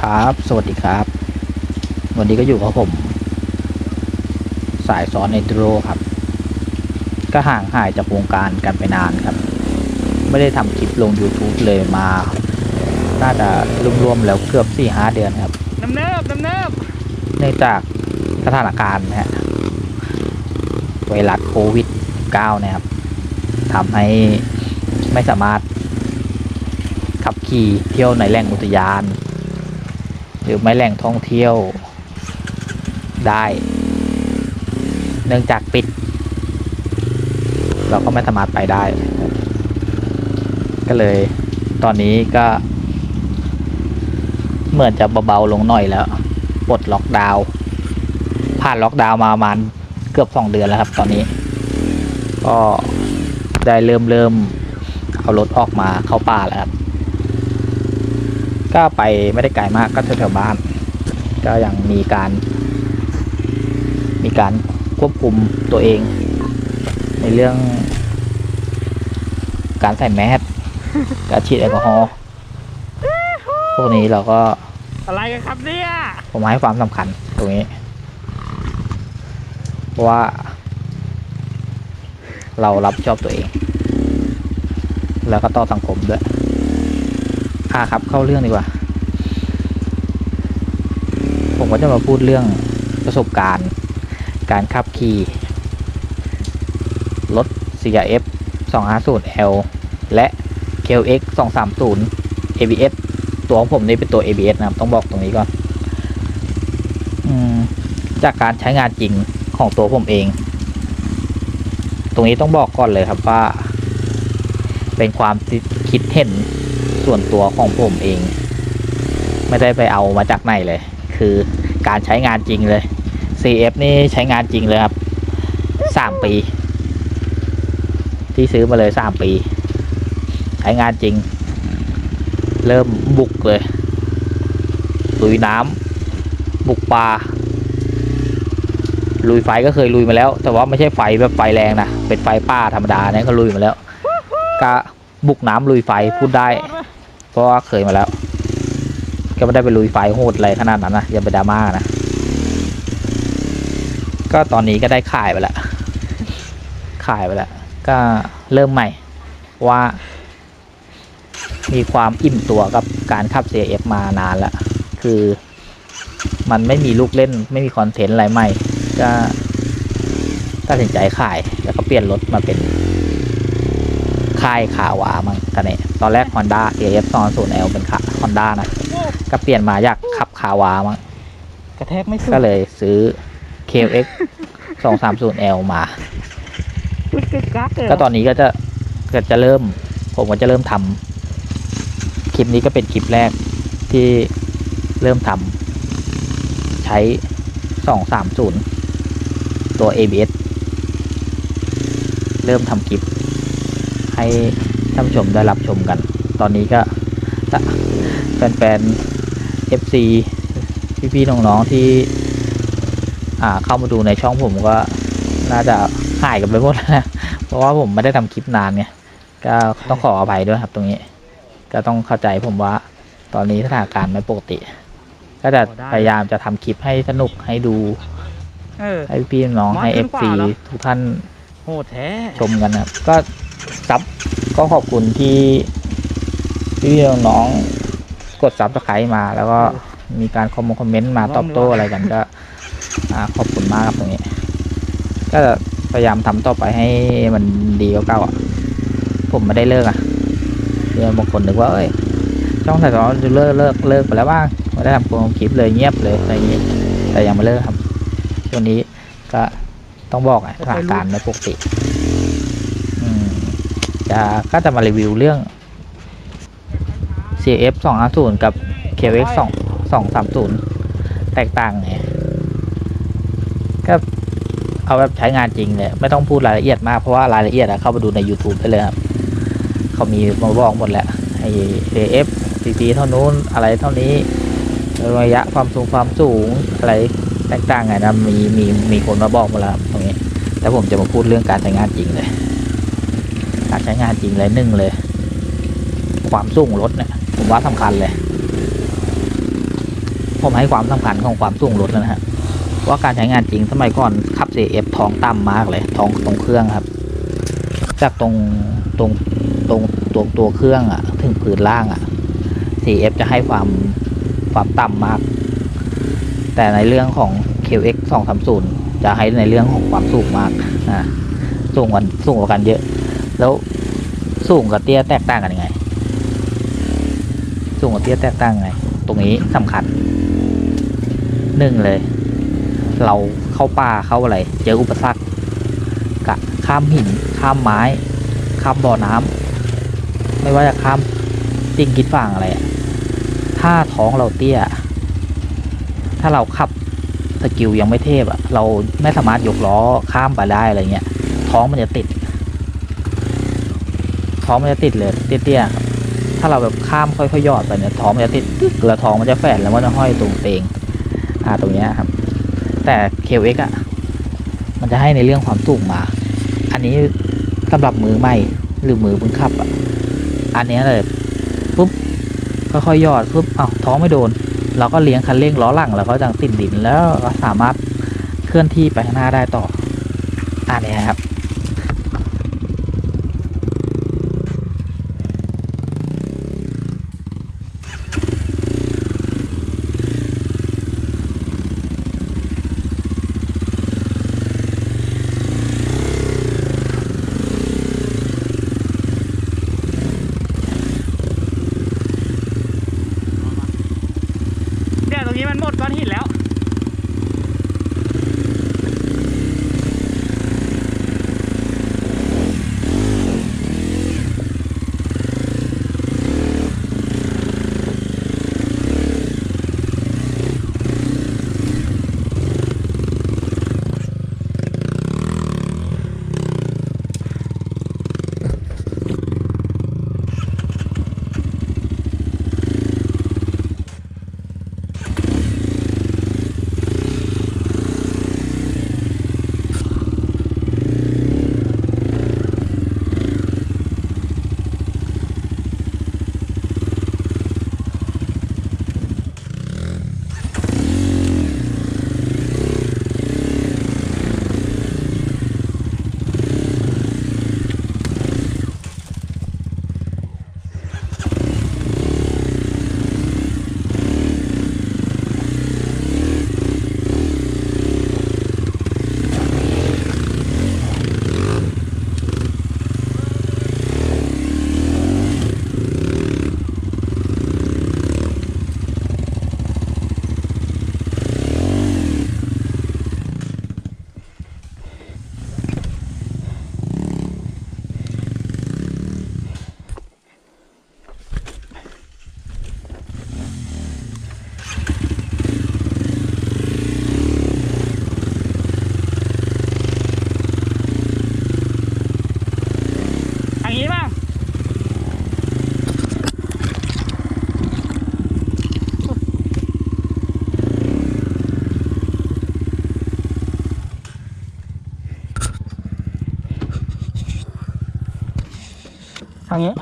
ครับ สวัสดีครับ วันนี้ก็อยู่กับผม สายสอนในโดรครับ ก็ห่างหายจากวงการกันไปนานครับ ไม่ได้ทำคลิปลง YouTube เลยมา น่าจะรวมๆแล้วเกือบ4หาเดือนครับน้ำเนิบน้ำเนิบเนื่องจากสถานการณ์นะฮะไวรัสโควิด -19 นะครับทำให้ไม่สามารถขับขี่เที่ยวในแหล่งอุทยาน หรือไม่แหล่งท่องเที่ยวได้ เนื่องจากปิด เราก็ไม่สามารถไปได้ ก็เลยตอนนี้ก็ เหมือนจะเบาๆลงหน่อยแล้วปลดล็อกดาวน์ผ่านล็อกดาวน์มาประมาณเกือบสองเดือนแล้วครับ ตอนนี้ ก็ได้เริ่มเริ่มเอารถออกมาเข้าป่าแล้วครับ ก็ไปไม่ได้ไกลมากก็แถวๆบ้าน ก็ยังมีการ มีการควบคุมตัวเอง ในเรื่อง การใส่แมสการฉีดแอลกอฮอล์พวกนี้เราก็อะไรกันครับเนี่ยผมให้ความสำคัญตรงนี้ เพราะว่า เรารับผิดชอบตัวเอง แล้วก็ต่อสังคมด้วย อ่าครับเข้าเรื่องดีกว่า ผมก็จะมาพูดเรื่องประสบการณ์ การขับขี่รถ CRF 250L และ KLX 230 ABS ตัวของผมนี่เป็นตัว ABS นะครับ ต้องบอกตรงนี้ก่อนอจากการใช้งานจริงของตัวผมเอง ตรงนี้ต้องบอกก่อนเลยครับว่า เป็นความคิดเห็น ส่วนตัวของผมเอง ไม่ได้ไปเอามาจากไหนเลย คือการใช้งานจริงเลย CF นี่ใช้งานจริงเลยครับสามปี ที่ซื้อมาเลยสามปี ใช้งานจริง เริ่มบุกเลยลุยน้ำบุกป่าลุยไฟก็เคยลุยมาแล้ว แต่ว่าไม่ใช่ไฟแบบไฟแรงนะเป็นไฟป่าธรรมดาเนี่ยก็ลุยมาแล้ว ก็บุกน้ำลุยไฟพูดได้ เพราะว่าเคยมาแล้ว ก็ไม่ได้ไปลุยไฟโหดอะไรขนาดนั้นนะอย่าไปดราม่านะ ก็ตอนนี้ก็ได้ขายไปแล้วขายไปแล้ว ก็เริ่มใหม่ว่า มีความอิ่มตัวกับการขับ CF มานานแล้ว คือมันไม่มีลูกเล่นไม่มีคอนเทนต์อะไรใหม่ ก็ตัดสินใจขายแล้วก็เปลี่ยนรถมาเป็น ค่ายขาวามั้งกันเนี่ยตอนแรก Honda AF 2 0 L เป็นขา Honda นะ ก็เปลี่ยนมาอยากขับคาวามั้งกระแทกไม่สุดก็เลยซื้อ KX 230 L มา จุดกึกกักเลยก็ตอนนี้ก็จะก็จะเริ่ม ผมก็จะเริ่มทำคลิปนี้ก็เป็นคลิปแรกที่เริ่มทำใช้สองสามศูนย์ตัว ABS เริ่มทำคลิป ให้ท่านผู้ชมได้รับชมกัน ตอนนี้ก็แฟนๆ FC พี่ๆน้องๆที่อ่าเข้ามาดูในช่องผมก็น่าจะหายกันไปหมดแล้วนะ เพราะว่าผมไม่ได้ทำคลิปนานไงก็ต้องขออภัยด้วยครับตรงนี้ ก็ต้องเข้าใจผมว่า ตอนนี้สถานการณ์ไม่ปกติ ก็จะพยายามจะทำคลิปให้สนุกให้ดูเออให้พี่น้องให้มาเอขึ้ฟนซีกว่าเหรอทุกท่านโหดแท้ชมกันนะครับก็ ซับก็ขอบคุณที่พี่น้องๆกดซับสไครต์มา แล้วก็มีการคอมมงคอมเมนต์มาตอบโต้อะไรกันก็อ่าขอบคุณมากครับตรงนี้ ก็พยายามทำต่อไปให้มันดีกว่าเก่าอะ ผมไม่ได้เลิกอะเพื่อบางคนนึกว่าเอ้ยช่องถ่ายทอดจะเลิกเลิกเลิกไปแล้วบ้างไม่ได้ทำโปรคลิปเลยเงียบเลยอะไรอย่างงี้แต่ยังไม่เลิกครับช่วงนี้ก็ต้องบอกอะสถานการณ์ไม่ปกติอืม จะก็จะมารีวิวเรื่อง CF 2 5 0กับ KX 2 2 3 0 แตกต่างไงก็เอาแบบใช้งานจริงเลย ไม่ต้องพูดรายละเอียดมากเพราะว่ารายละเอียดอะเข้าไปดูใน YouTube ได้เลยครับ เขามีมาบอกหมดแหละไอ้ AF CP เท่านู้นอะไรเท่านี้ระยะความสูงความสูงอะไรแตกต่างไงนะมีมีมีคนมาบอกหมดแล้วตรงนี้แต่ผมจะมาพูดเรื่องการใช้งานจริงเลย ช้งานจริงเลยหนึ่งเลย ความสูงรถเนี่ยผมว่าสำคัญเลย ผมให้ความสำคัญของความสูงรถแล้วนะฮะว่าการใช้งานจริงสมัยก่อนขับ CF ท้องต่ำมากเลยท้องตรงเครื่องครับ จากตรงตรงตรงตัวตัวเครื่องอะถึงพื้นล่างอะ CF จะให้ความความต่ำมาก แต่ในเรื่องของ QX 230 จะให้ในเรื่องของความสูงมากนะสูงกว่าสูงกว่ากันเยอะ แล้ว สูงกับเตี้ยแตกต่างกันยังไง สูงกับเตี้ยแตกต่างไง ตรงนี้สำคัญหนึ่งเลย เราเข้าป่าเข้าอะไร เจออุปสรรคกะข้ามหิน ข้ามไม้ ข้ามบ่อน้ำไม่ว่าจะข้ามสิ่งกิดฝางอะไรถ้าท้องเราเตี้ย ถ้าเราขับสกิลยังไม่เทพอะเราไม่สามารถยกล้อข้ามไปได้อะไรเงี้ย ท้องมันจะติด ท้องมันจะติดเลยเตี้ยๆครับถ้าเราแบบข้ามค่อยๆยอดไปเนี่ยท้องมันจะติดตึ๊กแล้วท้องมันจะแฝดแล้วมันจะห้อยตรงเตงอ่าตรงเนี้ยครับ แต่ KX อะมันจะให้ในเรื่องความสูงมา อันนี้สำหรับมือใหม่หรือมือเพิ่งขับอะอันเนี้ยเลยปุ๊บค่อยๆยอดปุ๊บอ้าวท้องไม่โดน เราก็เลี้ยงคันเร่งล้อหลังแล้วก็จังติดดินแล้วก็สามารถเคลื่อนที่ไปข้างหน้าได้ต่ออันเนี้ยครับ นี้มันหมดก้อนหินแล้ว ทางนี้